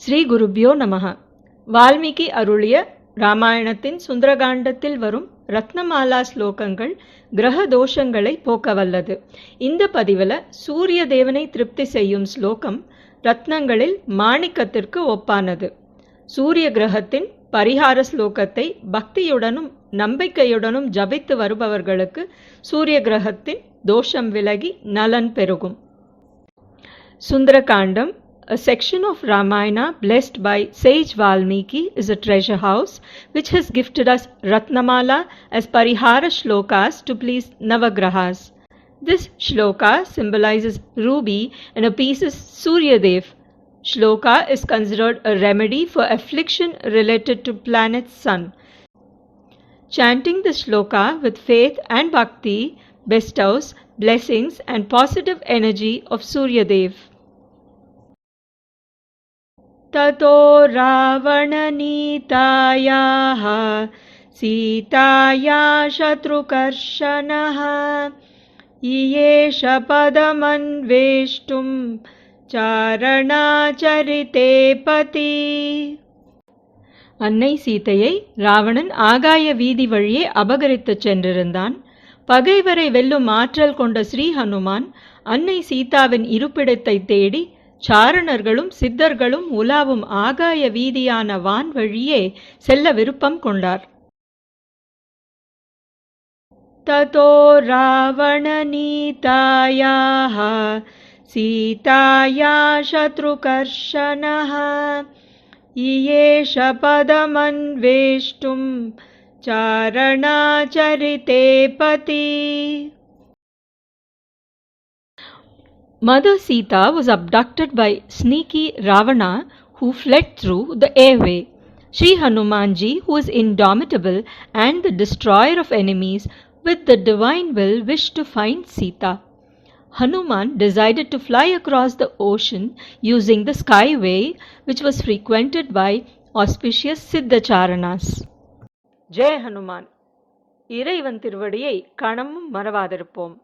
ஸ்ரீ குருபியோ நமக வால்மீகி அருளிய ராமாயணத்தின் சுந்தரகாண்டத்தில் வரும் ரத்னமாலா ஸ்லோகங்கள் கிரக தோஷங்களை போக்க வல்லது இந்த பதிவில் சூரிய தேவனை திருப்தி செய்யும் ஸ்லோகம் ரத்னங்களில் மாணிக்கத்திற்கு ஒப்பானது. சூரிய கிரகத்தின் பரிகார ஸ்லோகத்தை பக்தியுடனும் நம்பிக்கையுடனும் ஜபித்து வருபவர்களுக்கு சூரிய கிரகத்தின் தோஷம் விலகி நலன் பெருகும். Sundarakandam a section of Ramayana blessed by sage Valmiki, is a treasure house which has gifted us Ratnamala as Parihara shlokas to please Navagrahas. This shloka symbolizes ruby and appeases Suryadev. Shloka is considered a remedy for affliction related to planet Sun. Chanting the shloka with faith and bhakti bestows blessings and positive energy of Suryadev. ततो रावणनीतायाः सीताया शत्रुकर्षणः इयेष पदमन्वेष्टुं चारणाचरिते पति அன்னை சீதையை ராவணன் ஆகாய வீதி வழியே அபகரித்துச் சென்றிருந்தான் பகைவரை வெல்லும் ஆற்றல் கொண்ட ஸ்ரீ ஹனுமான் அன்னை சீதாவின் இருப்பிடத்தை தேடி சாரணர்களும் சித்தர்களும் உலாவும் ஆகாய வீதியான வான் வழியே செல்ல விருப்பம் கொண்டார் ततो रावणनीतायाः सीताया शत्रुकर्षणः इयेष पदमन्वेष्टुं चारणाचरिते पति Mother Sita was abducted by sneaky Ravana who fled through the airway. Sri Hanumanji, who is indomitable and the destroyer of enemies, with the divine will wished to find Sita. Hanuman decided to fly across the ocean using the skyway which was frequented by auspicious Siddhacharanas. ஜெய ஹனுமான் இறைவன் திருவடியை கணமும் மறவாதிருப்போம்